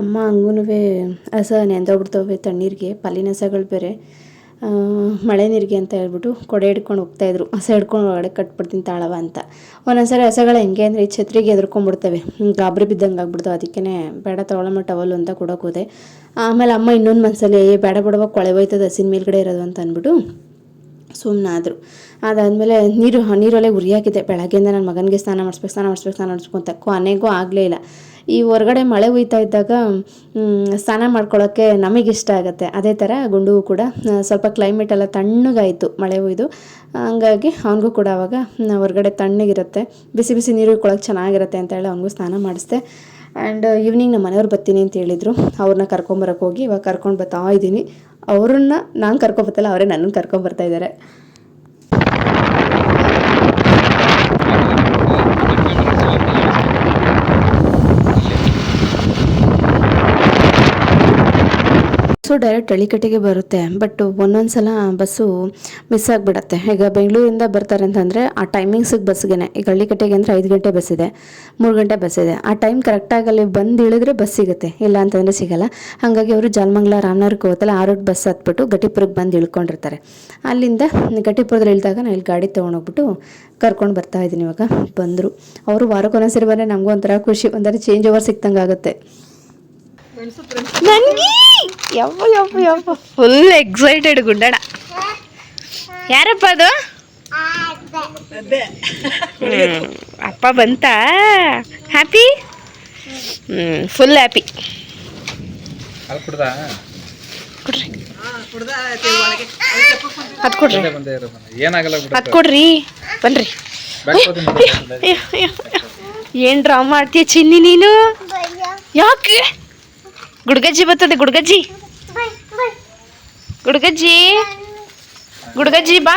ಅಮ್ಮ ಹಂಗೂ ಹಸ ನೆಂದೋಗ್ಬಿಡ್ತವೆ ತಣ್ಣೀರಿಗೆ. ಪಲ್ಲಿನ ಹಸಗಳು ಬೇರೆ ಮಳೆ ನೀರಿಗೆ ಅಂತ ಹೇಳ್ಬಿಟ್ಟು ಕೊಡೆ ಹಿಡ್ಕೊಂಡು ಹೋಗ್ತಾಯಿದ್ರು ಹಸ ಹಿಡ್ಕೊಂಡು ಒಳಗಡೆ ಕಟ್ಬಿಡ್ತೀನಿ ತಾಳವ ಅಂತ. ಒಂದೊಂದ್ಸರಿ ಹಸಗಳು ಹೆಂಗೆ ಅಂದರೆ ಈ ಛತ್ರಿಗೆ ಎದ್ರುಕೊಂಡ್ಬಿಡ್ತವೆ ಹ್ಮ್, ಗಾಬರಿ ಬಿದ್ದಂಗೆ ಆಗ್ಬಿಡ್ತು ಅದಕ್ಕೇ ಬೇಡ ತೊಗೊಳಮ್ಮ ಟವಲ್ ಅಂತ ಕೊಡೋಕೆ ಹೋದೆ. ಆಮೇಲೆ ಅಮ್ಮ ಇನ್ನೊಂದು ಮನಸ್ಸಲ್ಲಿ ಏ ಬೇಡ ಬಿಡವ ಕೊಳೆ ಹೋಯ್ತದ ಹಸಿನ ಮೇಲ್ಗಡೆ ಇರೋದು ಅಂತ ಅಂದ್ಬಿಟ್ಟು ಸುಮ್ಮನಾದ್ರು ಅದಾದಮೇಲೆ ನೀರು ನೀರೊಳಗೆ ಉರಿಯಾಕಿದೆ. ಬೆಳಗ್ಗೆಯಿಂದ ನನ್ನ ಮಗನಿಗೆ ಸ್ನಾನ ಮಾಡಿಸ್ಬೇಕು ಸ್ನಾನ ಮಾಡಿಸ್ಬೇಕು ಸ್ನಾನ ಮಾಡಿಸ್ಬೇಕು ಅಂತ. ಕೊನೆಗೂ ಆಗಲೇ ಇಲ್ಲ. ಈ ಹೊರಗಡೆ ಮಳೆ ಹುಯ್ತಾ ಇದ್ದಾಗ ಸ್ನಾನ ಮಾಡ್ಕೊಳ್ಳೋಕ್ಕೆ ಇಷ್ಟ ಆಗುತ್ತೆ. ಅದೇ ಥರ ಗುಂಡು ಕೂಡ ಸ್ವಲ್ಪ ಕ್ಲೈಮೇಟ್ ಎಲ್ಲ ತಣ್ಣಗಾಯಿತು ಮಳೆ ಹುಯ್ದು. ಹಂಗಾಗಿ ಅವನಿಗೂ ಕೂಡ ಅವಾಗ ಹೊರಗಡೆ ತಣ್ಣಗಿರುತ್ತೆ. ಬಿಸಿ ಬಿಸಿ ನೀರು ಕೊಳಕ್ಕೆ ಚೆನ್ನಾಗಿರುತ್ತೆ ಅಂತ ಹೇಳಿ ಅವನಿಗೂ ಸ್ನಾನ ಮಾಡಿಸ್ದೆ. ಆ್ಯಂಡ್ ಈವ್ನಿಂಗ್ ನಮ್ಮ ಮನೆಯವ್ರು ಬರ್ತೀನಿ ಅಂತ ಹೇಳಿದರು. ಅವ್ರನ್ನ ಕರ್ಕೊಂಬರಕ್ಕೆ ಹೋಗಿ ಇವಾಗ ಕರ್ಕೊಂಡು ಬರ್ತಾ ಇದ್ದೀನಿ ಅವ್ರನ್ನ ನಾನು ಕರ್ಕೊಬತ್ತಲ್ಲ ಅವರೇ ನನ್ನನ್ನು ಕರ್ಕೊಂಬರ್ತಾ ಇದ್ದಾರೆ ಬಸ್ಸು ಡೈರೆಕ್ಟ್ ಹಳ್ಳಿಕಟ್ಟೆಗೆ ಬರುತ್ತೆ. ಬಟ್ ಒಂದೊಂದು ಸಲ ಬಸ್ಸು ಮಿಸ್ ಆಗಿಬಿಡತ್ತೆ. ಈಗ ಬೆಂಗಳೂರಿಂದ ಬರ್ತಾರೆ ಅಂತಂದರೆ ಆ ಟೈಮಿಂಗ್ಸಿಗೆ ಬಸ್ಗೆ ಈಗ ಹಳ್ಳಿಕಟ್ಟೆಗೆ ಅಂದರೆ ಐದು ಗಂಟೆ ಬಸ್ ಇದೆ, ಮೂರು ಗಂಟೆ ಬಸ್ ಇದೆ. ಆ ಟೈಮ್ ಕರೆಕ್ಟಾಗಿ ಅಲ್ಲಿ ಬಂದು ಇಳಿದ್ರೆ ಬಸ್ ಸಿಗುತ್ತೆ. ಇಲ್ಲ ಅಂತಂದರೆ ಸಿಗಲ್ಲ. ಹಾಗಾಗಿ ಅವರು ಜಾಲಮಂಗ್ಲ, ರಾಮನಗರಕ್ಕೆ ಹೋಗುತ್ತಲ್ಲ ಆ ಬಸ್ ಹತ್ಬಿಟ್ಟು ಗಟ್ಟಿಪುರಕ್ಕೆ ಬಂದು ಇಳ್ಕೊಂಡಿರ್ತಾರೆ. ಅಲ್ಲಿಂದ ಗಟ್ಟಿಪುರದಲ್ಲಿ ಇಳಿದಾಗ ನಾನು ಇಲ್ಲಿ ಗಾಡಿ ತೊಗೊಂಡೋಗ್ಬಿಟ್ಟು ಕರ್ಕೊಂಡು ಬರ್ತಾ ಇದ್ದೀನಿ ಇವಾಗ. ಬಂದರು. ಅವರು ವಾರಕ್ಕೊಂದೊಂದ್ಸರಿ ಬಂದರೆ ನಮಗೂ ಒಂಥರ ಖುಷಿ, ಒಂಥರ ಚೇಂಜ್ ಓವರ್ ಸಿಕ್ತಂಗೆ ಆಗುತ್ತೆ ನನಗೆ? ಯಪ್ಪ ಯಪ್ಪ ಯಪ್ಪ ಫುಲ್ ಎಕ್ಸೈಟೆಡ್ ಗುಂಡಣ ಯಾರಪ್ಪ ಅದು? ಅಪ್ಪ ಬಂತಾ? ಹ್ಯಾಪಿ ಫುಲ್ ಹ್ಯಾಪಿ ಅದು ಕೊಡ್ರಿ. ಅದು ಕೊಡ್ರಿ. ಬನ್ರಿ. ಏನ್ ಡ್ರಾ ಮಾಡ್ತೀಯ ಚಿನ್ನಿ ನೀನು? ಯಾಕೆ? ಗುಡ್ಗಜ್ಜಿ ಬರ್ತದೆ ಗುಡ್ಗಜ್ಜಿ. ಗುಡ್ಗಜ್ಜಿ ಗುಡ್ಗಜ್ಜಿ ಬಾ.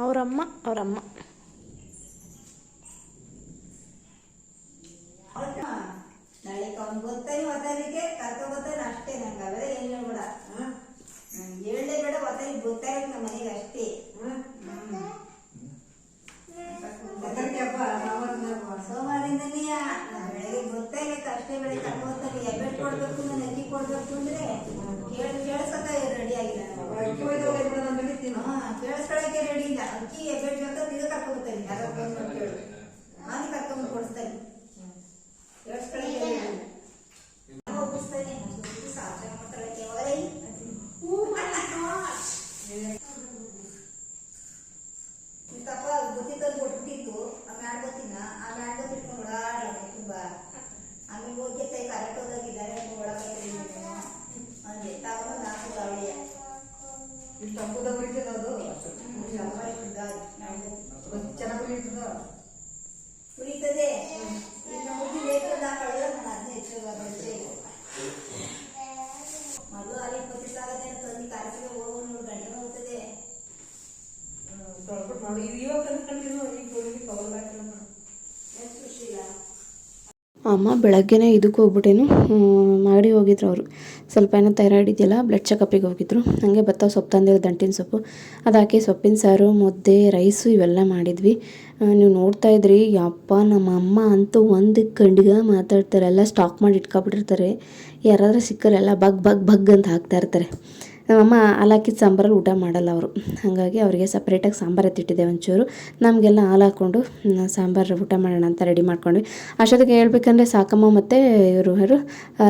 ಅವರಮ್ಮ ಅವರಮ್ಮ ಅವ್ರಮ್ಮ. ನಾಳೆ ಅವ್ನು ಗೊತ್ತೈ ಒತ್ತಲಿಕ್ಕೆ ಕರ್ಕೊ ಬರ್ತಾನೆ ಅಷ್ಟೇ ನಂಗೆ ಅವೆಲ್ಲ ಏನು ಹೇಳ್ಬೇಡ. ಹೇಳಲೇ ಬೇಡ ಒತ್ತಾಗಿ ಗೊತ್ತಾಯ್ತು ನಮ್ಮ ಮನೆಗೆ ಅಷ್ಟೇ ಸೋಮವಾರದಿಂದನೇ ಬೆಳಗ್ಗೆ ಗೊತ್ತಾಗಕ್ಕೆ ಅಷ್ಟೇ ಬೆಳಗ್ಗೆ ಕರ್ಕೊ ಬರ್ತಾರೆ ಎಬ್ಬೆಟ್ ಕೊಡ್ಬೇಕು ನಾನು ಅಕ್ಕಿ ಕೊಡ್ಬೇಕು ಅಂದ್ರೆ ಕೇಳ ಕೇಳಿಸಕ ರೆಡಿ ಆಗಿಲ್ಲ ಹಾ ಕೇಳಿಸ್ಕೊಳಕ್ಕೆ ರೆಡಿ ಇಲ್ಲ ಅಕ್ಕಿ ಎಬ್ಬೆಟ್ ಬೇಕಾದ್ರೆ ಈಗ ಕರ್ಕೊ ಬರ್ತಾನೆ ಯಾರೋ ಫೋನ್ ಮಾಡಿ ಕೇಳು ನಾನು ಕರ್ಕೊಂಡು ಕೊಡಿಸ್ತಾನೆ ಕೇಳಿಸ್ಕೊಳಕ್ಕೆ ರೆಡಿ ಇಲ್ಲ ಹೋಗಿಸ್ತಾನೆ ಸಾಧ್ಯ ಮಾಡ್ತಾಳಕ್ಕೆ ಅವರೇ ತಪ್ಪ ಗೊತ್ತಿದ್ದಲ್ಲಿ ಕೊಟ್ಬಿಟ್ಟಿತ್ತು ಆ ಮ್ಯಾಡ್ ಗೊತ್ತಿನ ಆ ಮ್ಯಾಡ್ ಗೊತ್ತಿಟ್ಕೊಂಡು ಓಡಾಡ್ಲಕ್ಕೆ ತುಂಬಾ ಆಮೇಲೆ ಹೋಗಿ ತೈ ಕರೆಕ್ಟ್ ಹೋದಾಗಿದ್ದಾರೆ ಒಳಗೆ ಅಂದೆ ತಗೊಂಡು ನಾಲ್ಕು ಅವಳಿಯ ಮುಗಿ ನಾನು ಅದನ್ನೇ ಮೊದಲು ಅಲ್ಲಿ ಹೋಗೋ ಗಂಟೆ ಹೋಗ್ತದೆ. ಎಷ್ಟು ಖುಷಿ ಇಲ್ಲ ಅಮ್ಮ ಬೆಳಗ್ಗೆನೇ ಇದಕ್ಕೆ ಹೋಗ್ಬಿಟ್ಟೇನು. ಮಾಡಿ ಹೋಗಿದ್ರು ಅವರು. ಸ್ವಲ್ಪ ಏನೋ ಥೈರಾಯ್ಡ್ ಇದೆಯಲ್ಲ ಬ್ಲಡ್ ಚೆಕಪ್ಪಿಗೆ ಹೋಗಿದ್ರು. ಹಾಗೆ ಭತ್ತ ಸೊಪ್ಪು ತಂದಿರೋ ದಂಟಿನ ಸೊಪ್ಪು. ಅದು ಸೊಪ್ಪಿನ ಸಾರು, ಮುದ್ದೆ ರೈಸು ಇವೆಲ್ಲ ಮಾಡಿದ್ವಿ. ನೀವು ನೋಡ್ತಾ ಇದ್ರಿ, ಯಪ್ಪ ನಮ್ಮ ಅಮ್ಮ ಅಂತೂ ಒಂದು ಕಂಡಿಗ ಮಾತಾಡ್ತಾರೆ. ಎಲ್ಲ ಸ್ಟಾಕ್ ಮಾಡಿ ಇಟ್ಕೊಬಿಟ್ಟಿರ್ತಾರೆ. ಯಾರಾದ್ರೂ ಸಿಕ್ಕರೆಲ್ಲ ಬಗ್ ಬಗ್ ಬಗ್ ಅಂತ ಹಾಕ್ತಾ ಇರ್ತಾರೆ. ನಮ್ಮಮ್ಮ ಹಾಲಾಕಿದ ಸಾಂಬಾರಲ್ಲಿ ಊಟ ಮಾಡಲ್ಲ ಅವರು. ಹಾಗಾಗಿ ಅವರಿಗೆ ಸಪ್ರೇಟಾಗಿ ಸಾಂಬಾರು ಎತ್ತಿಟ್ಟಿದ್ದೆ ಒಂಚೂರು. ನಮಗೆಲ್ಲ ಹಾಲು ಹಾಕ್ಕೊಂಡು ಸಾಂಬಾರು ಊಟ ಮಾಡೋಣ ಅಂತ ರೆಡಿ ಮಾಡ್ಕೊಂಡ್ವಿ. ಅಷ್ಟೊತ್ತಿಗೆ ಹೇಳ್ಬೇಕಂದ್ರೆ ಸಾಕಮ್ಮ ಮತ್ತು ಇವರು ಯಾರು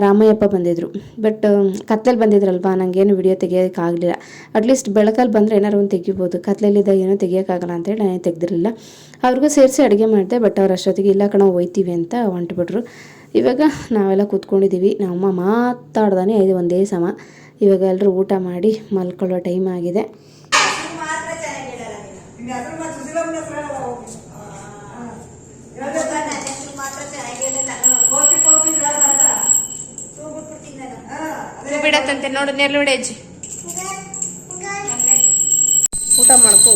ರಾಮಯ್ಯಪ್ಪ ಬಂದಿದ್ದರು ಬಟ್ ಕತ್ಲಲ್ಲಿ ಬಂದಿದ್ರಲ್ವಾ? ನನಗೇನು ವಿಡಿಯೋ ತೆಗಿಯೋಕ್ಕಾಗಲಿಲ್ಲ. ಅಟ್ಲೀಸ್ಟ್ ಬೆಳಕಲ್ಲಿ ಬಂದರೆ ಏನಾರು ಒಂದು ತೆಗಿಬೋದು. ಕತ್ಲಲ್ಲಿದ್ದಾಗ ಏನೂ ತೆಗಿಯೋಕ್ಕಾಗಲ್ಲ ಅಂತೇಳಿ ನಾನೇ ತೆಗ್ದಿರಲಿಲ್ಲ. ಅವ್ರಿಗೂ ಸೇರಿಸಿ ಅಡುಗೆ ಮಾಡಿದೆ ಬಟ್ ಅವ್ರು ಅಷ್ಟೊತ್ತಿಗೆ ಇಲ್ಲ ಕಣ, ಹೋಯ್ತೀವಿ ಅಂತ ಹೊಂಟ್ಬಿಟ್ರು. ಇವಾಗ ನಾವೆಲ್ಲ ಕೂತ್ಕೊಂಡಿದ್ದೀವಿ. ನಮ್ಮಮ್ಮ ಮಾತಾಡ್ದಾನೆ ಇದು ಒಂದೇ ಸಮ. ಇವಾಗ ಎಲ್ಲರೂ ಊಟ ಮಾಡಿ ಮಲ್ಕೊಳ್ಳೋ ಟೈಮ್ ಆಗಿದೆ. ಬಿಡತ್ತಂತೆ ನೋಡು ಊಟ ಮಾಡ್ಕೋ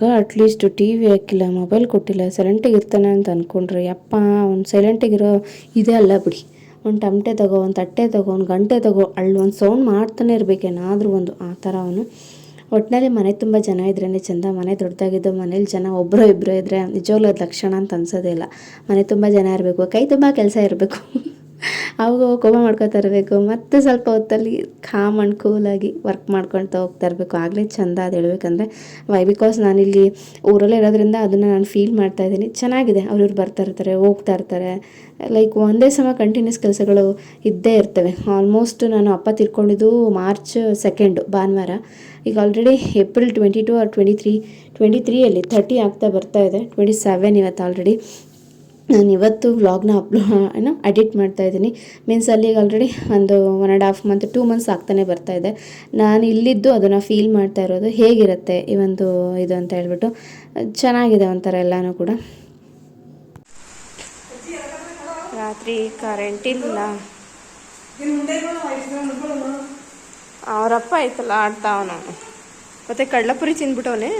ಮಗ ಅಟ್ಲೀಸ್ಟ್ ಟಿ ವಿ ಹಾಕಿಲ್ಲ ಮೊಬೈಲ್ ಕೊಟ್ಟಿಲ್ಲ ಸೈಲೆಂಟಿಗೆ ಇರ್ತಾನೆ ಅಂತ ಅಂದ್ಕೊಂಡ್ರೆ ಯಪ್ಪ, ಅವ್ನು ಸೈಲೆಂಟಿಗಿರೋ ಇದೇ ಅಲ್ಲ ಬಿಡಿ. ಒಂದು ಟಮಟೆ ತಗೋ ಒಂದು ತಟ್ಟೆ ತಗೋ ಒಂದು ಗಂಟೆ ತಗೋ ಅಳ್ಳು ಒಂದು ಸೌಂಡ್ ಮಾಡ್ತಾನೆ ಇರಬೇಕೇನಾದರೂ ಒಂದು ಆ ಥರ ಅವನು. ಒಟ್ಟಿನಲ್ಲಿ ಮನೆ ತುಂಬ ಜನ ಇದ್ರೇ ಚೆಂದ, ಮನೆ ದೊಡ್ಡದಾಗಿದ್ದು ಮನೇಲಿ ಜನ ಒಬ್ಬರೋ ಇಬ್ಬರು ಇದ್ದರೆ ನಿಜವಾಗ್ಲೂ ಅದು ಲಕ್ಷಣ ಅಂತ ಅನ್ಸೋದೇ ಇಲ್ಲ. ಮನೆ ತುಂಬ ಜನ ಇರಬೇಕು, ಕೈ ತುಂಬ ಕೆಲಸ ಇರಬೇಕು. *laughs* ಅವಾಗ ಕೋಪ ಮಾಡ್ಕೊತಾ ಇರಬೇಕು. ಮತ್ತೆ ಸ್ವಲ್ಪ ಹೊತ್ತಲ್ಲಿ ಕಾಮ್ ಆ್ಯಂಡ್ ಕೂಲಾಗಿ ವರ್ಕ್ ಮಾಡ್ಕೊಳ್ತಾ ಹೋಗ್ತಾ ಇರಬೇಕು. ಆಗಲೇ ಚಂದ ಅದು ಹೇಳ್ಬೇಕಂದ್ರೆ ವೈ ಬಿಕಾಸ್ ನಾನಿಲ್ಲಿ ಊರಲ್ಲೇ ಇರೋದ್ರಿಂದ ಅದನ್ನು ನಾನು ಫೀಲ್ ಮಾಡ್ತಾ ಇದ್ದೀನಿ. ಚೆನ್ನಾಗಿದೆ. ಅವ್ರಿವ್ರು ಬರ್ತಾ ಇರ್ತಾರೆ, ಹೋಗ್ತಾ ಇರ್ತಾರೆ. ಲೈಕ್ ಒಂದೇ ಸಮ ಕಂಟಿನ್ಯೂಸ್ ಕೆಲಸಗಳು ಇದ್ದೇ ಇರ್ತವೆ. ಆಲ್ಮೋಸ್ಟ್ ನಾನು ಅಪ್ಪ ತಿರ್ಕೊಂಡಿದ್ದು ಮಾರ್ಚ್ ಸೆಕೆಂಡು ಭಾನುವಾರ. ಈಗ already April twenty two or twenty three twenty ತ್ರೀಯಲ್ಲಿ thirty ಆಗ್ತಾ ಬರ್ತಾ ಇದೆ. ಟ್ವೆಂಟಿ ಸೆವೆನ್ ಇವತ್ತು ಆಲ್ರೆಡಿ ನಾನು ಇವತ್ತು ವ್ಲಾಗ್ನ ಅಪ್ಲೋ ಏನೋ ಎಡಿಟ್ ಮಾಡ್ತಾ ಇದ್ದೀನಿ. ಮೀನ್ಸ್ ಅಲ್ಲಿಗೆ ಆಲ್ರೆಡಿ ಒಂದು one and half month two months ಆಗ್ತಾನೆ ಬರ್ತಾ ಇದೆ. ನಾನು ಇಲ್ಲಿದ್ದು ಅದನ್ನು ಫೀಲ್ ಮಾಡ್ತಾ ಇರೋದು ಹೇಗಿರುತ್ತೆ ಈ ಒಂದು ಇದು ಅಂತ ಹೇಳ್ಬಿಟ್ಟು. ಚೆನ್ನಾಗಿದೆ ಒಂಥರ ಎಲ್ಲನೂ ಕೂಡ. ರಾತ್ರಿ ಕರೆಂಟ್ ಇಲ್ಲ. ಅವರಪ್ಪ ಆಯ್ತಲ್ಲ ಆಡ್ತಾವ ನಾನು ಮತ್ತೆ ಕಡ್ಲಪುರಿ ತಿಂದ್ಬಿಟ್ಟವನೇ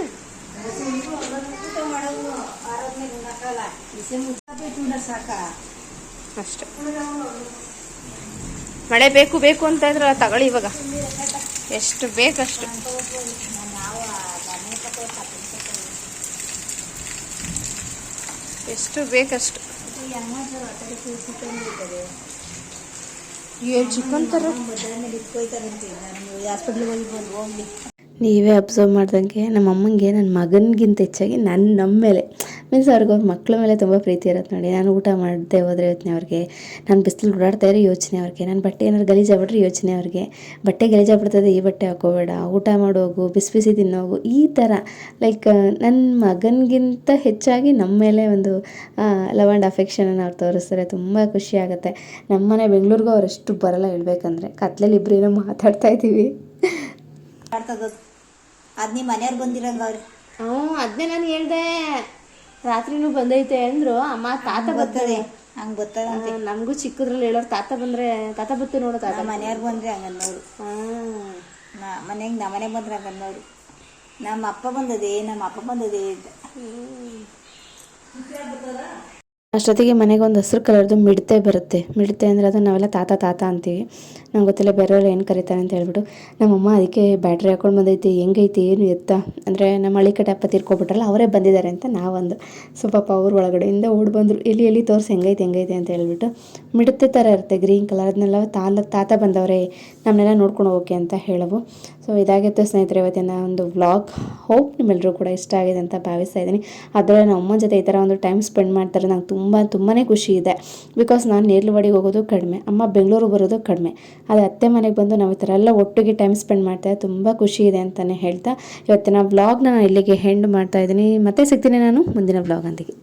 ಮಳೆ ಬೇಕು ಬೇಕು ಅಂತ ಇದ್ರೆ ತಗೊಳ್ಳಿ ಇವಾಗ. ಎಷ್ಟು ಬೇಕಷ್ಟು. ಎಷ್ಟು ಬೇಕಷ್ಟು. ನೀವೇ ಅಬ್ಸರ್ವ್ ಮಾಡ್ದಂಗೆ ನಮ್ಮ ಅಮ್ಮಂಗೆ, ನನ್ನ ಮಗನಿಗಿಂತ ಹೆಚ್ಚಾಗಿ ನನ್ನ ನಮ್ಮ ಮೇಲೆ. ಮೀನ್ಸ್ ಅವ್ರಿಗೆ ಅವ್ರ ಮಕ್ಕಳ ಮೇಲೆ ತುಂಬ ಪ್ರೀತಿ ಇರುತ್ತೆ ನೋಡಿ. ನಾನು ಊಟ ಮಾಡದೆ ಹೋದ್ರೆ ಯೋಚನೆ ಅವ್ರಿಗೆ ನಾನು ಬಿಸಿಲು ಓಡಾಡ್ತಾ ಇರೋ ಯೋಚನೆ ಅವ್ರಿಗೆ ನಾನು ಬಟ್ಟೆ ಏನಾದ್ರು ಗಲೀಜಾಗ್ಬಿಟ್ರೆ ಯೋಚನೆ ಅವ್ರಿಗೆ. ಬಟ್ಟೆ ಗಲೀಜಾಗ್ಬಿಡ್ತದೆ ಈ ಬಟ್ಟೆ ಹಾಕೋಬೇಡ ಊಟ ಮಾಡೋಗು ಬಿಸಿ ಬಿಸಿ ತಿನ್ನೋಗು ಈ ಥರ ಲೈಕ್ ನನ್ನ ಮಗನಿಗಿಂತ ಹೆಚ್ಚಾಗಿ ನಮ್ಮ ಮೇಲೆ ಒಂದು ಲವ್ ಆ್ಯಂಡ್ ಅಫೆಕ್ಷನನ್ನು ಅವ್ರು ತೋರಿಸ್ತಾರೆ. ತುಂಬ ಖುಷಿ ಆಗುತ್ತೆ. ನಮ್ಮನೆ ಬೆಂಗಳೂರಿಗೂ ಅವರಷ್ಟು ಬರಲ್ಲ ಹೇಳ್ಬೇಕಂದ್ರೆ. ಕತ್ಲಲ್ಲಿ ಇಬ್ಬರು ಏನೋ ಮಾತಾಡ್ತಾ ಇದ್ದೀವಿ. ಅದು ನಿಮ್ಮ ಮನೆಯವ್ರು ಬಂದಿರಂಗ ಅವ್ರಿ? ಹ್ಞೂ ಅದನ್ನೇ ನಾನು ಹೇಳ್ದೆ. ರಾತ್ರಿನೂ ಬಂದೈತೆ ಅಂದ್ರು ಅಮ್ಮ ತಾತ ಬರ್ತದೆ ಹಂಗ್ ಬರ್ತದ ನಮಗೂ ಚಿಕ್ಕದ್ರಲ್ಲಿ ಹೇಳೋರು ತಾತ ಬಂದ್ರೆ ತಾತ ಬತ್ತು ನೋಡು ತಾತ. ಮನೆಯವ್ರು ಬಂದ್ರೆ ಹಂಗನ್ನೋರು ನೋಡು. ಮನೆಗೆ ನಮ್ಮ ಮನೆಗೆ ಬಂದ್ರೆ ಹಂಗ ನೋಡು. ನಮ್ಮ ಅಪ್ಪ ಬಂದದೆ ನಮ್ಮ ಅಪ್ಪ ಬಂದದೆ. ಅಂತ ಅಷ್ಟೊತ್ತಿಗೆ ಮನೆಗೆ ಒಂದು ಹಸಿರು ಕಲರ್ದು ಮಿಡತೆ ಬರುತ್ತೆ. ಮಿಡತೆ ಅಂದರೆ ಅದು ನಾವೆಲ್ಲ ತಾತ ತಾತ ಅಂತೀವಿ. ನಂಗೆ ಗೊತ್ತಿಲ್ಲ, ಬೇರೆಯವ್ರು ಏನು ಕರೀತಾರೆ ಅಂತ ಹೇಳ್ಬಿಟ್ಟು. ನಮ್ಮಮ್ಮ ಅದಕ್ಕೆ ಬ್ಯಾಟ್ರಿ ಹಾಕೊಂಡು ಬಂದೈತಿ. ಹೆಂಗೈತಿ, ಏನು ಎತ್ತ? ಅಂದರೆ ನಮ್ಮ ಹಳ್ಳಿ ಕಡೆ ಅಪ್ಪ ತೀರ್ಕೊಬಿಟ್ರಲ್ಲ, ಅವರೇ ಬಂದಿದ್ದಾರೆ ಅಂತ ನಾವೊಂದು. ಸೊ ಪಾಪ ಅವ್ರ ಒಳಗಡೆಯಿಂದ ಓಡಿ ಬಂದರು. ಎಲ್ಲಿ ಎಲ್ಲಿ ತೋರಿಸಿ ಹೆಂಗೈತೆ ಹೆಂಗೈತೆ ಅಂತ ಹೇಳ್ಬಿಟ್ಟು. ಮಿಡತೆ ಥರ ಇರುತ್ತೆ, ಗ್ರೀನ್ ಕಲರ್. ಅದನ್ನೆಲ್ಲ ತಾಲ ತಾತ ಬಂದವರೇ ನಮ್ಮನ್ನೆಲ್ಲ ನೋಡ್ಕೊಂಡು ಹೋಗಿ ಅಂತ ಹೇಳವು. ಸೊ ಇದಾಗಿತ್ತು ಸ್ನೇಹಿತರೆ, ಇವತ್ತಿನ ಒಂದು ವ್ಲಾಗ್. ಹೋಪ್ ನಿಮ್ಮೆಲ್ಲರೂ ಕೂಡ ಇಷ್ಟ ಆಗಿದೆ ಅಂತ ಭಾವಿಸ್ತಾ ಇದ್ದೀನಿ. ಅದರಲ್ಲಿ ನಮ್ಮ ಅಮ್ಮನ ಜೊತೆ ಈ ಥರ ಒಂದು ಟೈಮ್ ಸ್ಪೆಂಡ್ ಮಾಡ್ತಾರೆ, ನಂಗೆ ತುಂಬ ತುಂಬಾ ಖುಷಿ ಇದೆ. ಬಿಕಾಸ್ ನಾನು ನೇರ್ಲವಾಡಿಗೆ ಹೋಗೋದು ಕಡಿಮೆ, ಅಮ್ಮ ಬೆಂಗಳೂರಿಗೆ ಬರೋದು ಕಡಿಮೆ. ಆದರೆ ಅತ್ತೆ ಮನೆಗೆ ಬಂದು ನಾವು ಈ ಥರ ಎಲ್ಲ ಒಟ್ಟಿಗೆ ಟೈಮ್ ಸ್ಪೆಂಡ್ ಮಾಡ್ತಾ ತುಂಬ ಖುಷಿ ಇದೆ ಅಂತಲೇ ಹೇಳ್ತಾ, ಇವತ್ತಿನ ವ್ಲಾಗ್ನ ನಾನು ಇಲ್ಲಿಗೆ ಹೆಂಡ್ ಮಾಡ್ತಾ ಇದ್ದೀನಿ. ಮತ್ತೆ ಸಿಗ್ತೀನಿ ನಾನು ಮುಂದಿನ ವ್ಲಾಗ್ ಅಂತಿಗೆ